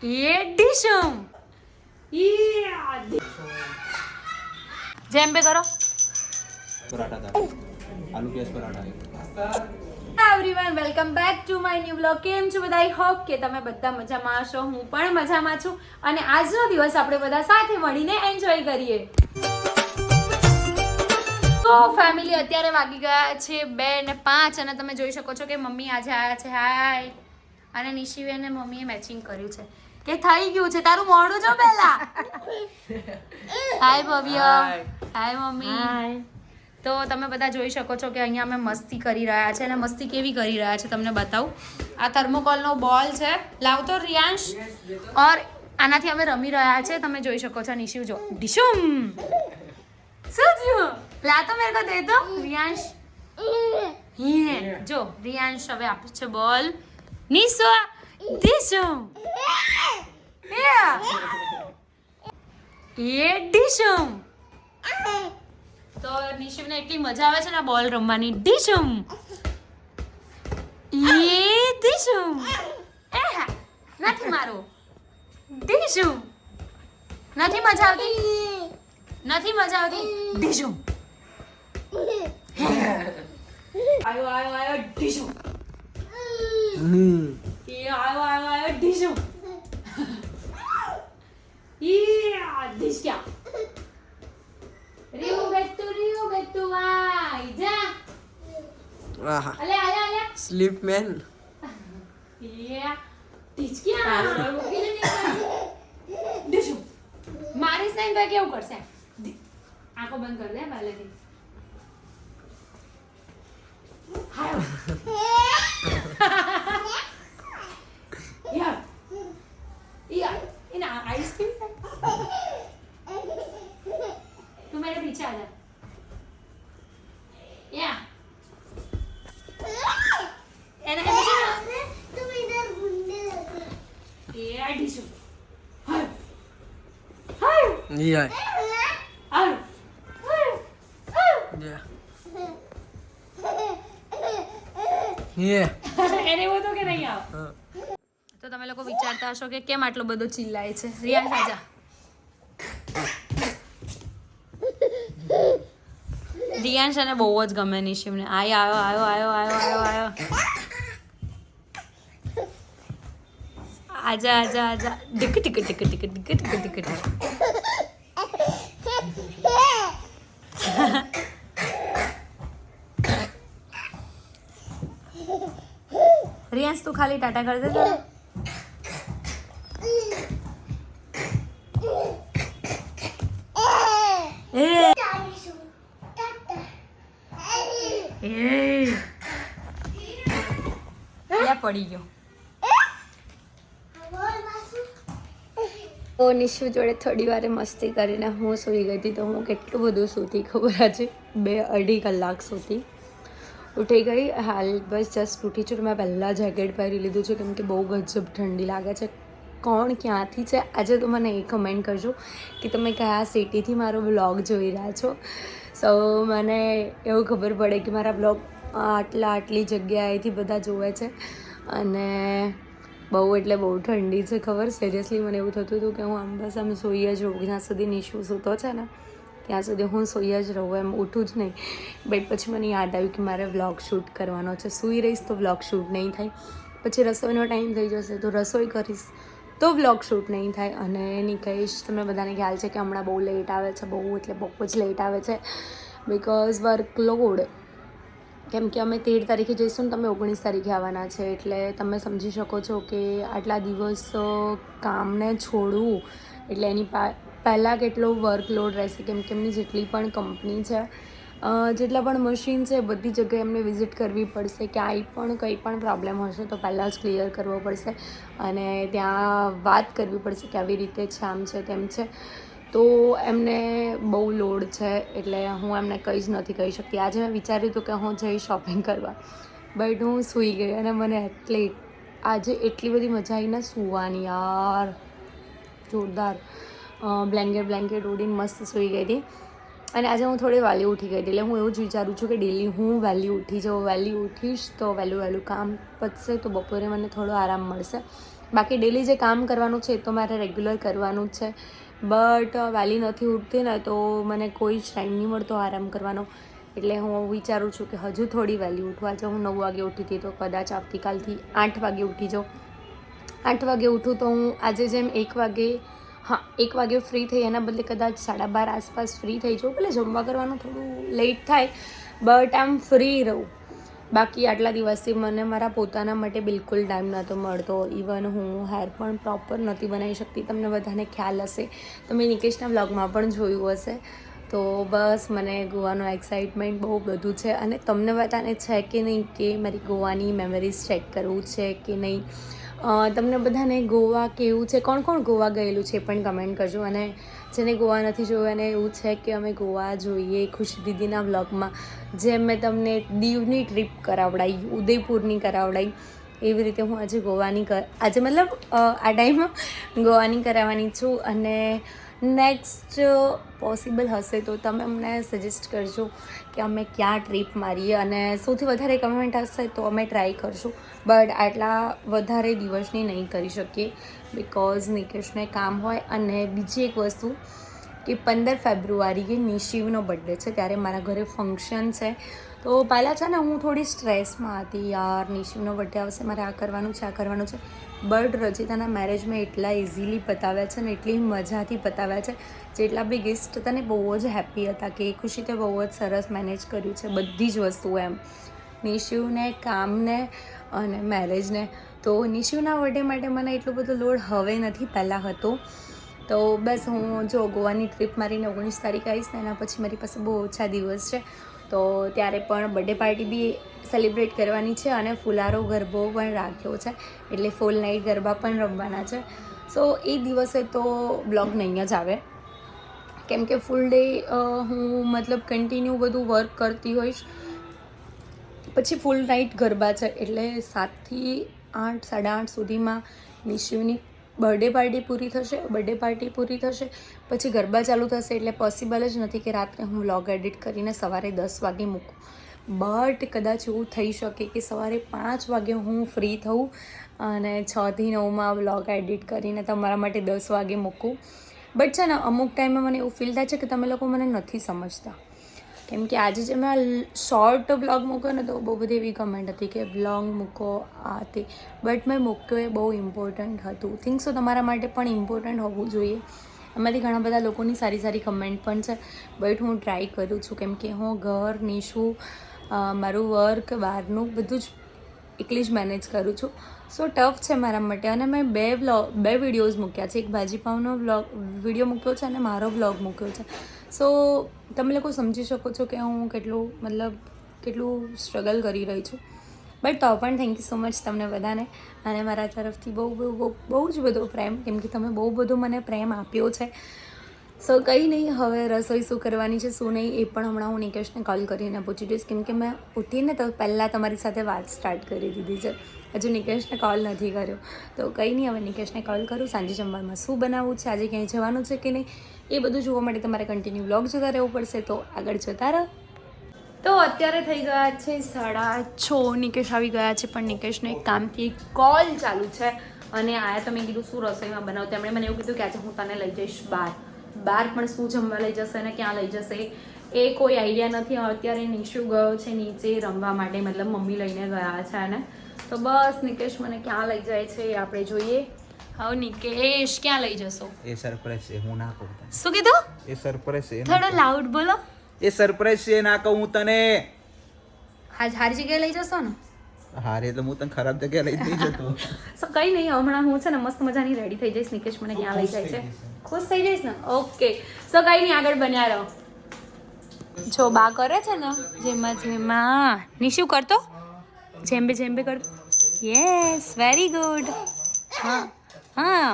ડિશમ જેમ બે કરો પરાઠા હતા aloo pyaaz paratha everyone welcome back to my new blog કેમ છો બધા? આઈ હોપ કે તમે બધા મજામાં હશો. હું પણ મજામાં છું. અને આજનો દિવસ આપણે બધા સાથે મળીને એન્જોય કરીએ. તો ફેમિલી અત્યારે વાગી ગયા છે બે ને પાંચ અને તમે જોઈ શકો છો કે મમ્મી આજે આયા છે. હાય અને નિશિવે અને મમ્મીએ મેચિંગ કર્યું છે. કે થઈ ગયું છે તારું મોડું જો પહેલા હાય ભવ્ય. Hi mummy. તો તમે બધા જોઈ શકો છો કે અહીંયા અમે મસ્તી કરી રહ્યા છે અને મસ્તી કેવી કરી રહ્યા છે તમને બતાવું. આ થર્મોકોલનો બોલ છે. લાવતો રિયાંશ. ઓર આનાથી અમે રમી રહ્યા છે. તમે જોઈ શકો છો નિશિવ જો. ડિશુમ. શું થયું? લા તો મેરે કો દે દો રિયાંશ હે જો રિયાંશ હવે આપે છે બોલ નિશો ડિશુમ એ ડિશુમ તો નિશિમને એટલી મજા આવે છે ને બોલ રમવાની. ડીશમ એ ડીશમ નથી મારો. ડીશમ નથી મજા આવતી? નથી મજા આવતી? ડીશમ આયો આયો આયો ડીશમ એ આયો આયો આયો ડીશમ ઈ આ ડીશ ક્યાં રીવ બેટુ રીવ બેટુ આઈ જા. અલે અલે અલે સ્લીપ મેન યા ટીચ ક્યાં નીચે મારી સાઈન ભાઈ કેવું કરશે? આંખો બંધ કર દે પહેલેથી. જાય. તો તમે લોકો વિચારતા હશો કે કેમ આટલો બધો ચિલ્લાય છે. રિયા સાજા રિયાંશ અને બહુ જ ગમે નિશિમને આયો આવ્યો આવ્યો આવ્યો આવ્યો આવ્યો આવ્યો આજા આજા આજા. ટીક ટીક ટીક ટીક ટીક ટીક ટીક ટીક તું ખાલી ટાટા કરી દે જરા. એ. એ. ક્યાં પડી ગયો. તો નિશુ જોડે થોડી વારે મસ્તી કરીને હું સૂઈ ગઈ હતી તો હું કેટલું બધું સૂતી ખબર આજે? બે અઢી કલાક સૂતી. ઉઠી ગઈ. હાલ બસ જસ્ટ ઉઠી છું. મેં પહેલાં જેકેટ પહેરી લીધું છે, કેમ કે બહુ ગજબ ઠંડી લાગે છે. કોણ ક્યાંથી છે? આજે તો મને એ કમેન્ટ કરજો કે તમે કયા સિટીથી મારો બ્લોગ જોઈ રહ્યા છો. સો મને એવું ખબર પડે કે મારા બ્લોગ આટલા આટલી જગ્યાએથી બધા જોવે છે. અને બહુ એટલે બહુ ઠંડી છે, ખબર? સિરિયસલી મને એવું થતું હતું કે હું આમ બસ આમ સૂઈ જ જ્યાં સુધી નિશુ સૂતો છે ને. ત્યાં સુધી હું સૂઈ જ રહું એમ ઉઠું જ નહીં. બટ પછી મને યાદ આવ્યું કે મારે વ્લોગ શૂટ કરવાનો છે. સૂઈ રહીશ તો વ્લોગ શૂટ નહીં થાય. પછી રસોઈનો ટાઈમ થઈ જશે તો રસોઈ કરીશ તો વ્લોગ શૂટ નહીં થાય. અને નિકેશ તમને બધાને ખ્યાલ છે કે હમણાં બહુ લેટ આવે છે, બહુ એટલે બહુ જ લેટ આવે છે. બિકોઝ વર્કલોડ કેમ કે અમે તેર તારીખે જઈશું ને તમે ઓગણીસ તારીખે આવવાના છે. એટલે તમે સમજી શકો છો કે આટલા દિવસ કામને છોડવું, એટલે એની પા પહેલાં કેટલો વર્કલોડ રહેશે? કેમ કે એમની જેટલી પણ કંપની છે જેટલા પણ મશીન છે, બધી જગ્યાએ એમને વિઝિટ કરવી પડશે ક્યાંય પણ કંઈ પણ પ્રોબ્લેમ હશે તો પહેલાં જ ક્લિયર કરવો પડશે અને ત્યાં વાત કરવી પડશે કે આવી રીતે છે, આમ છે, તેમ છે. તો એમને બહુ લોડ છે એટલે હું એમને કંઈ જ નથી કહી શકતી. આજે મેં વિચાર્યું હતું કે હું જઈ શોપિંગ કરવા બટ હું સૂઈ ગઈ અને મને એટલે આજે એટલી બધી મજા આવીને સૂવાની યાર, જોરદાર. બ્લેન્કેટ બ્લેન્કેટ ઉડીને મસ્ત સૂઈ ગઈ હતી. અને આજે હું થોડી વહેલી ઉઠી ગઈ હતી. એટલે હું એવું જ વિચારું છું કે ડેલી હું વહેલી ઉઠી જાઉં, વહેલી ઉઠીશ તો વહેલું વહેલું કામ પતશે તો બપોરે મને થોડો આરામ મળશે. બાકી ડેલી જે કામ કરવાનું છે એ તો મારે રેગ્યુલર કરવાનું જ છે. બટ વહેલી નથી ઉઠતી ને તો મને કોઈ જ ટાઈમ નહીં મળતો આરામ કરવાનો. એટલે હું વિચારું છું કે હજુ થોડી વહેલી ઉઠવા આજે હું નવ વાગે ઉઠી હતી તો કદાચ આવતીકાલથી આઠ વાગે ઉઠી જાઉં. આઠ વાગે ઉઠું તો હું આજે જેમ એક વાગે હા, એક વાગે ફ્રી થઈ, એના બદલે કદાચ સાડા બાર આસપાસ ફ્રી થઈ જાઉં. ભલે જમવા કરવાનું થોડું લેટ થાય બટ આમ ફ્રી રહું. બાકી આટલા દિવસથી મને મારા પોતાના માટે બિલકુલ ટાઈમ નહોતો મળતો. ઇવન હું હેર પણ પ્રોપર નહોતી બનાવી શકતી. તમને બધાને ખ્યાલ હશે. તમે નિકેશના બ્લોગમાં પણ જોયું હશે. તો બસ, મને ગોવાનો એક્સાઇટમેન્ટ બહુ બધું છે. અને તમને બધાને છે કે નહીં કે મારી ગોવાની મેમરીઝ ચેક કરવું છે કે નહીં? તમને બધાને ગોવા કેવું છે? કોણ કોણ ગોવા ગયેલું છે પણ કમેન્ટ કરજો. અને જેને ગોવા નથી જોયું એને એવું છે કે અમે ગોવા જોઈએ ખુશી દીદીના વ્લોગમાં. જેમ મેં તમને દીવની ટ્રીપ કરાવડાવી ઉદયપુરની કરાવડાવી એવી રીતે હું આજે ગોવાની આજે મતલબ આ ટાઈમ ગોવાની કરાવવાની છું. અને નેક્સ્ટ પોસિબલ હશે તો તમે અમને સજેસ્ટ કરજો કે અમે ક્યાં ટ્રીપ મારીએ અને સૌથી વધારે કમેન્ટ હશે તો અમે ટ્રાય કરશું. બટ આટલા વધારે દિવસની નહીં કરી શકીએ બિકોઝ નિકેશને કામ હોય અને બીજી એક વસ્તુ કે પંદર ફેબ્રુઆરીએ નિશિવનો બર્થડે છે, ત્યારે મારા ઘરે ફંક્શન છે. તો પહેલાં છે ને હું થોડી સ્ટ્રેસમાં હતી યાર નિશિવનો બર્થડે આવશે, મારે આ કરવાનું છે, આ કરવાનું છે. બટ રચિતાના મેરેજ મેં એટલા ઇઝીલી પતાવ્યા છે ને, એટલી મજાથી પતાવ્યા છે, જેટલા બી ગેસ્ટ હતા ને, બહુ જ હેપી હતા કે ખુશી તે બહુ જ સરસ મેનેજ કર્યું છે બધી જ વસ્તુઓ એમ. નિશિવને કામને અને મેરેજને તો નિશિવના બર્થડે માટે મને એટલો બધો લોડ હવે નથી, પહેલાં હતો. તો બસ હું જો ગોવાની ટ્રીપ મારીને ઓગણીસ તારીખ આવીશ ને, એના પછી મારી પાસે બહુ ઓછા દિવસ છે. તો ત્યારે પણ બર્થડે પાર્ટી બી સેલિબ્રેટ કરવાની છે અને ફુલારો, ગરબો પણ રાખ્યો છે. એટલે ફૂલ નાઇટ ગરબા પણ રમવાના છે. સો એ દિવસે તો બ્લોગ નહીં જ આવે. કેમ કે ફૂલ ડે હું મતલબ કન્ટિન્યુ બધું વર્ક કરતી હોઈશ. પછી ફૂલ નાઇટ ગરબા છે. એટલે સાતથી આઠ, સાડા આઠ સુધીમાં નિશિવની બર્થડે પાર્ટી પૂરી થશે, બર્થડે પાર્ટી પૂરી થશે, પછી ગરબા ચાલુ થશે એટલે પોસિબલ જ નથી કે રાત્રે હું વ્લોગ એડિટ કરીને સવારે દસ વાગે મૂકું. બટ કદાચ એવું થઈ શકે કે સવારે પાંચ વાગે હું ફ્રી થઉં અને છથી નવમાં વ્લોગ એડિટ કરીને તમારા માટે દસ વાગે મૂકું. બટ છે ને, અમુક ટાઈમે મને એવું ફીલ થાય છે કે તમે લોકો મને નથી સમજતા. કેમ કે આજે જે મેં શોર્ટ બ્લોગ મૂક્યો ને તો બહુ બધી એવી કમેન્ટ હતી કે બ્લોગ મૂકો, આ તે. બટ મેં મૂક્યો એ બહુ ઇમ્પોર્ટન્ટ હતું. થિંક સો તમારા માટે પણ ઇમ્પોર્ટન્ટ હોવું જોઈએ. એમાંથી ઘણા બધા લોકોની સારી સારી કમેન્ટ પણ છે. બટ હું ટ્રાય કરું છું. કેમ કે હું ઘર, નીશું મારું વર્ક બહારનું બધું જ એકલી જ મેનેજ કરું છું. સો ટફ છે મારા માટે. અને મેં બે વ્લોગ બે વિડીયોઝ મૂક્યા છે. એક ભાજીપાવનો વ્લોગ વીડિયો મૂક્યો છે અને મારો વ્લોગ મૂક્યો છે. સો તમે લોકો સમજી શકો છો કે હું કેટલું, મતલબ કેટલું સ્ટ્રગલ કરી રહી છું. બટ તો પણ થેન્ક યુ સો મચ તમને બધાને. અને મારા તરફથી બહુ બહુ બહુ જ બધો પ્રેમ, કેમ કે તમે બહુ બધો મને પ્રેમ આપ્યો છે. સો કંઈ નહીં, હવે રસોઈ શું કરવાની છે, શું નહીં, એ પણ હમણાં હું નિકેશને કોલ કરીને પૂછી દઈશ કેમ કે મેં ઉઠીને તો પહેલાં તમારી સાથે વાત સ્ટાર્ટ કરી દીધી છે. હજુ નિકેશને કોલ નથી કર્યો. તો કંઈ નહીં, હવે નિકેશને કોલ કરું. સાંજે જમવામાં શું બનાવવું છે? આજે ક્યાંય જવાનું છે કે નહીં? એ બધું જોવા માટે તમારે કન્ટિન્યુ બ્લોગ જોતા રહેવું પડશે, તો આગળ જોતા રહો. તો અત્યારે થઈ ગયા છે સાડા છ. નિકેશ આવી ગયા છે, પણ નિકેશને એક કામથી એક કોલ ચાલુ છે. અને આયા તમે કીધું, શું રસોઈમાં બનાવો? તેમણે મને એવું કીધું કે, આજે હું તને લઈ જઈશ બહાર. બહાર પણ શું જમવા લઈ જશે અને ક્યાં લઈ જશે એ કોઈ આઈડિયા નથી. અત્યારે નિશુ ગયો છે નીચે રમવા માટે, મતલબ મમ્મી લઈને ગયા છે અને તો બસ નિકેશ મને ક્યાં લઈ જાય છે એ આપણે જોઈએ. હવે નિકેશ ક્યાં લઈ જશો? એ સરપ્રાઈઝ છે હું ના કહું શું કીધું? એ સરપ્રાઈઝ છે થોડો લાઉડ બોલો. એ સરપ્રાઈઝ છે ના કહું હું તને. આજ હારી જગ્યાએ લઈ જશો ને? હારે તો હું તને ખરાબ જગ્યાએ લઈ જઈ જતો. સો કઈ નહીં હમણાં હું છે ને મસ્ત મજાની રેડી થઈ જઈશ. નિકેશ મને ક્યાં લઈ જાય છે? ખુશ થઈ જઈશ ને? ઓકે. સો કંઈ નહીં આગળ બન્યા રહો. જો બા કરે છે ને જેમાં જેમાં. નિશુ કરતો? જેમ્બે જેમ્બે કરતો યસ વેરી ગુડ હા હા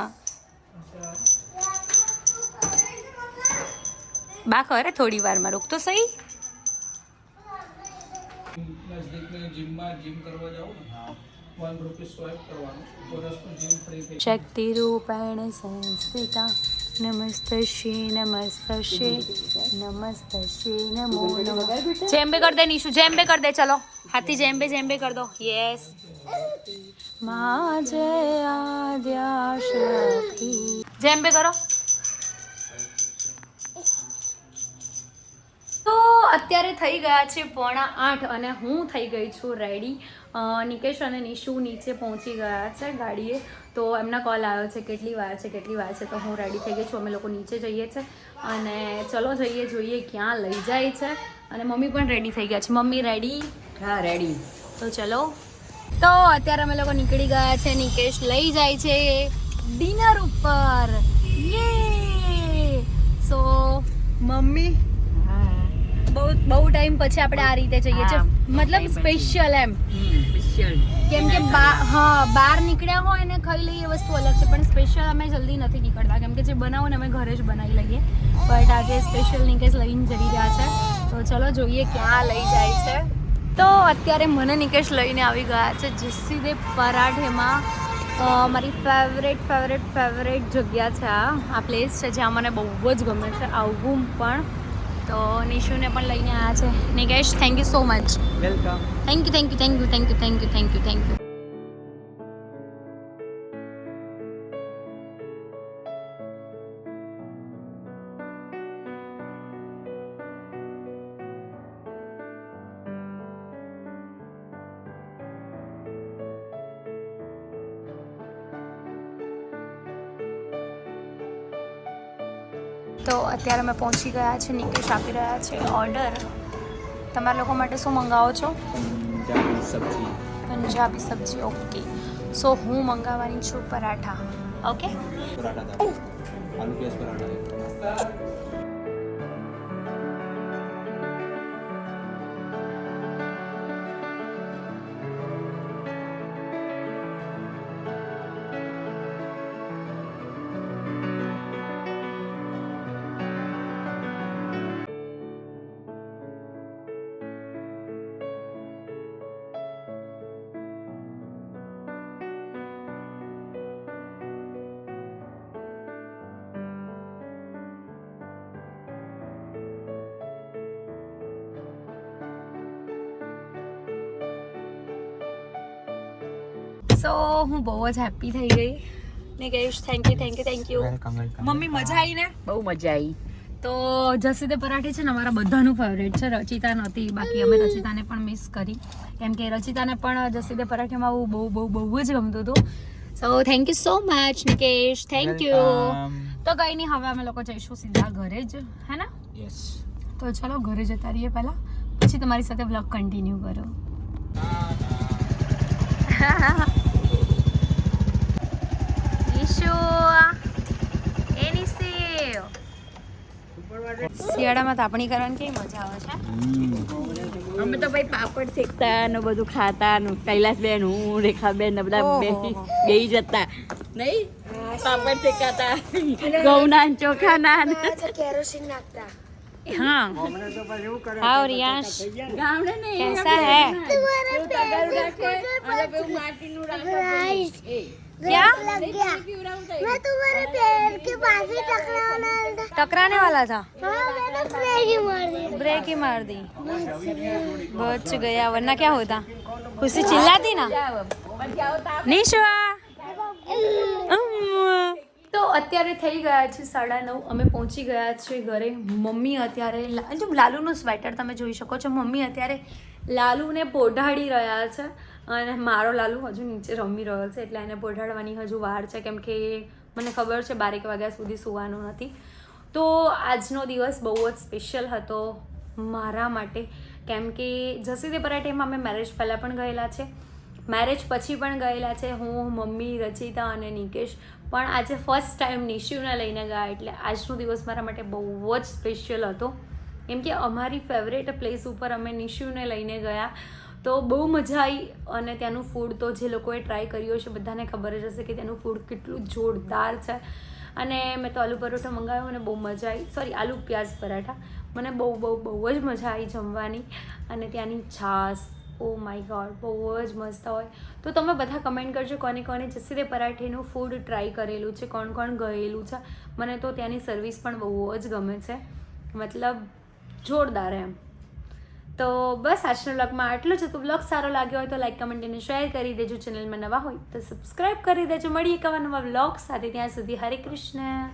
બા કરે થોડી વારમાં રોક તો સહી નજદીકની જીમમાં જીમ કરવા જાઉં ને વન રૂપી સ્વાઈપ કરવાનું વર્ષનું જીમ ફ્રી થઈ શક્તિરૂપેણ સંસ્થિતા નમસ્તશ્રી નમસ્તશ્રી નમસ્તશ્રી નમો નમઃ જેમ્બે કર દે નીશુ જેમ્બે કર દે ચલો હાથી જેમ જેમ બે કર દો. યસ જેમ બે કરો. તો અત્યારે થઈ ગયા છે પોણા આઠ અને હું થઈ ગઈ છું રેડી નિકેશ અને નિશુ નીચે પહોંચી ગયા છે ગાડીએ. તો એમના કોલ આવ્યો છે કેટલી વાર છે કેટલી વાર છે તો હું રેડી થઈ ગઈ છું. અમે લોકો નીચે જઈએ છીએ અને ચલો જઈએ જોઈએ ક્યાં લઈ જાય છે. અને મમ્મી પણ રેડી થઈ ગયા છે. મમ્મી રેડી હા રેડી તો ચલો. તો અત્યારે અમે લોકો નીકળી ગયા છે નિકેશ લઈ જાય છે ડિનર ઉપર. યે! સો મમ્મી બહુ બહુ ટાઈમ પછી આપણે આ રીતે જઈએ છીએ મતલબ સ્પેશિયલ એમ. સ્પેશિયલ કેમ કે હા, બહાર નીકળ્યા હોય ને ખાઈ લઈએ વસ્તુ અલગ છે, પણ સ્પેશિયલ અમે જલ્દી નથી નીકળતા. કેમ કે જે બનાવો ને અમે ઘરે જ બનાવી લઈએ. બટ આજે સ્પેશિયલ નિકેશ લઈને જઈ રહ્યા છે. તો ચલો જોઈએ ક્યાં લઈ જાય છે. તો અત્યારે મને નિકેશ લઈને આવી ગયા છે જસ્સીદે પરાઠેમાં. મારી ફેવરેટ ફેવરેટ ફેવરેટ જગ્યા છે આ. આ પ્લેસ છે જ્યાં મને બહુ જ ગમે છે. આવવું પણ તો નિશુને પણ લઈને આવ્યા છે. Nikesh thank you so much welcome thank you thank you thank you thank you thank you thank you તો અત્યારે અમે પહોંચી ગયા છે નિકેશ આપી રહ્યા છે ઓર્ડર તમારા લોકો માટે શું મંગાવો છો? સબ્જી. પંજાબી સબ્જી ઓકે. સો હું મંગાવવાની છું પરાઠા. ઓકે પરાઠા આલુ પરાઠા. સો હું બહુ જ હેપી થઈ ગઈ. Nikesh thank you thank you thank you mummy મજા આવી ને? બહુ મજા આવી તો જસીદે પરાઠે છે ને અમારા બધાનું ફેવરેટ છે. રચિતા નહોતી બાકી અમે રચિતાને પણ મિસ કરી. કેમ કે રચિતાને પણ જસીદે પરાઠેમાં બહુ બહુ બહુ બહુ જ ગમતું હતું. So thank you so much Nikesh thank you તો કંઈ નહીં હવે અમે લોકો જઈશું સીધા ઘરે જ હે ને? યસ તો ચલો ઘરે જતા રહીએ પહેલાં. પછી તમારી સાથે બ્લોગ કન્ટિન્યુ કરો. નિશુ એ નિશુ શિયાળામાં તાપણી કરવાની કેવી મજા આવે છે અમે તો ભાઈ પાપડ શેકતા ને બધું ખાતા ને કૈલાસબેન હું રેખાબેન ને બધા ઓહો. બેસી બેસી જતા નહીં પાપડ શેકાતા ઘઉંના ને ચોખાના ને हाँ हाँ रियांश ગામડે ને कैसा है क्या मैं तुम्हारे पैर के पास ही टकराना था टकराने वाला था हाँ मैंने ब्रेक ही मार दी ब्रेक ही मार दी बच गया वरना क्या होता खुशी चिल्लाती ना निशा તો અત્યારે થઈ ગયા છે સાડા નવ અમે પહોંચી ગયા છે ઘરે મમ્મી અત્યારે લા- જો લાલુનું સ્વેટર તમે જોઈ શકો છો મમ્મી અત્યારે લાલુને પોઢાડી રહ્યા છે અને મારો લાલુ હજુ નીચે રમી રહ્યો છે, એટલે એને પોઢાડવાની હજુ વાર છે, કેમ કે મને ખબર છે બારેક વાગ્યા સુધી સુવાનું નથી. તો આજનો દિવસ બહુ જ સ્પેશિયલ હતો મારા માટે, કેમ કે જસીદે પરાઠેમાં અમે મેરેજ પહેલાં પણ ગયેલા છે. મેરેજ પછી પણ ગયેલા છે, હું, મમ્મી, રચિતા અને નિકેશ. પણ આજે ફર્સ્ટ ટાઈમ નિશિવને લઈને ગયા, એટલે આજનો દિવસ મારા માટે બહુ જ સ્પેશિયલ હતો. કેમ કે અમારી ફેવરેટ પ્લેસ ઉપર અમે નિશિવને લઈને ગયા. તો બહુ મજા આવી અને ત્યાંનું ફૂડ તો જે લોકોએ ટ્રાય કર્યું હશે બધાને ખબર જ હશે કે ત્યાંનું ફૂડ કેટલું જોરદાર છે. અને મેં તો આલુ પરોઠો મંગાવ્યો મને બહુ મજા આવી સોરી આલુ પ્યાઝ પરાઠા. મને બહુ બહુ બહુ જ મજા આવી જમવાની. અને ત્યાંની છાશ ઓ માય ગોડ બહુ જ મસ્ત હોય. તો તમે બધા કમેન્ટ કરજો કોને કોને જસીદે પરાઠેનું ફૂડ ટ્રાય કરેલું છે, કોણ કોણ ગયેલું છે. મને તો ત્યાંની સર્વિસ પણ બહુ જ ગમે છે. મતલબ, જોરદાર એમ. તો બસ આજનો બ્લોગમાં આટલું જ. હતું બ્લોગ સારો લાગ્યો હોય તો લાઈક કમેન્ટ અને શેર કરી દેજો. ચેનલમાં નવા હોય તો સબસ્ક્રાઈબ કરી દેજો. મળીએ એક નવા બ્લોગ સાથે. ત્યાં સુધી હરે કૃષ્ણ.